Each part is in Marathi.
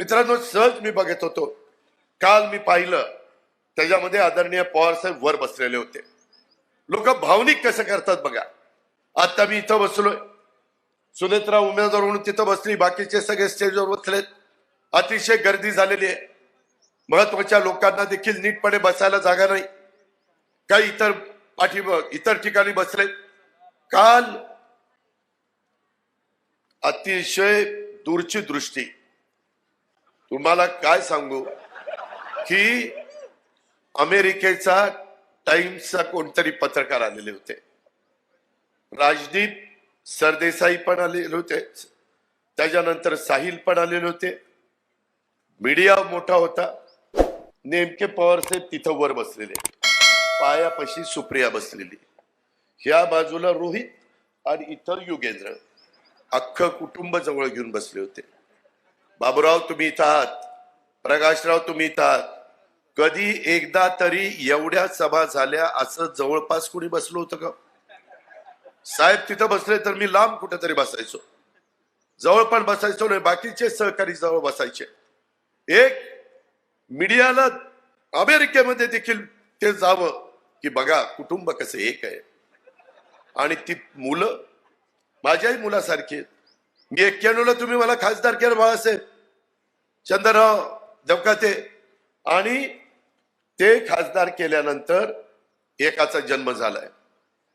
मित्रांनो सहज मी बघत होतो. काल मी पाहिलं त्याच्यामध्ये आदरणीय पवार साहेब वर बसलेले होते. लोक भावनिक कसं करतात बघा. आता मी इथं बसलोय. सुनेत्रा उमेदवार म्हणून तिथं बसली बाकीचे सगळे स्टेजवर बसलेत. अतिशय गर्दी झालेली आहे. महत्त्वाच्या लोकांना देखील नीटपणे बसायला जागा नाही. काही इतर पाठी इतर ठिकाणी बसले काल अतिशय दूरची दृष्टी तुम्हाला काय सांगू? की अमेरिकेचा टाइम्सचा कोणतरी पत्रकार आलेले होते. राजदीप सरदेसाई पण आलेले होते. त्याच्यानंतर साहिल पण आलेले होते. मीडिया मोठा होता. नेमके पवार साहेब तिथं वर बसलेले. पायापाशी सुप्रिया बसलेली. ह्या बाजूला रोहित आणि इतर युगेंद्र. अख्खं कुटुंब जवळ घेऊन बसले होते. बाबूराव तुम्ही इथं आहात प्रकाशराव तुम्ही इथं आहात कधी एकदा तरी एवढ्या सभा झाल्या असं जवळपास कुणी बसलो होतं का? साहेब तिथं बसले तर मी लांब कुठेतरी बसायचो. जवळ पण बसायचो नाही बाकीचे सहकारी जवळ बसायचे. एक मीडियाला अमेरिकेमध्ये देखील ते जावं की बघा कुटुंब कसं एक आहे. आणि ती मुलं माझ्याही मुलासारखी आहेत. मी एक्क्याण्णवला तुम्ही मला खासदार केलं बाळासाहेब. चंद्रराव देवकाते आणि ते खासदार केल्यानंतर एकाचा जन्म झालाय.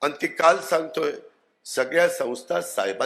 आणि ती काल सांगतोय सगळ्या संस्था साहेबांनी